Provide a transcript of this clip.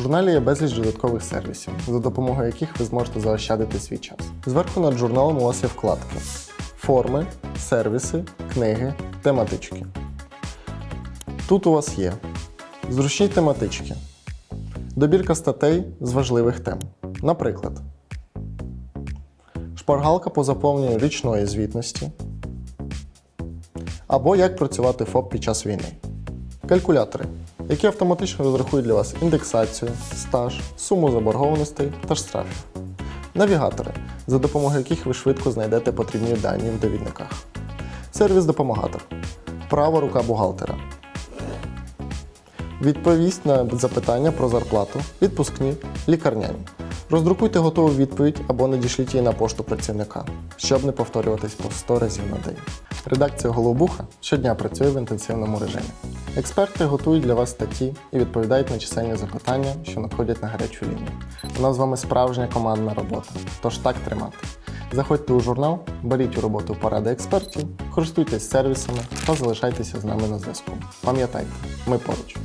журналі є безліч додаткових сервісів, за допомогою яких ви зможете заощадити свій час. Зверху над журналом у вас є вкладки: форми, сервіси, книги, тематички. Тут у вас є зручні тематички, добірка статей з важливих тем. Наприклад, шпаргалка по заповненню річної звітності або як працювати ФОП під час війни. Калькулятори, які автоматично розрахують для вас індексацію, стаж, суму заборгованостей та штрафів. Навігатори, за допомогою яких ви швидко знайдете потрібні дані в довідниках. Сервіс допомагатор. Права рука бухгалтера. Відповість на запитання про зарплату, відпускні, лікарняні. Роздрукуйте готову відповідь або надішліть її на пошту працівника, щоб не повторюватись по 100 разів на день. Редакція Голобуха щодня працює в інтенсивному режимі. Експерти готують для вас статті і відповідають на чисельні запитання, що надходять на гарячу лінію. У нас з вами справжня командна робота, тож так тримати. Заходьте у журнал, беріть у роботу поради експертів, користуйтесь сервісами та залишайтеся з нами на зв'язку. Пам'ятайте, ми поруч.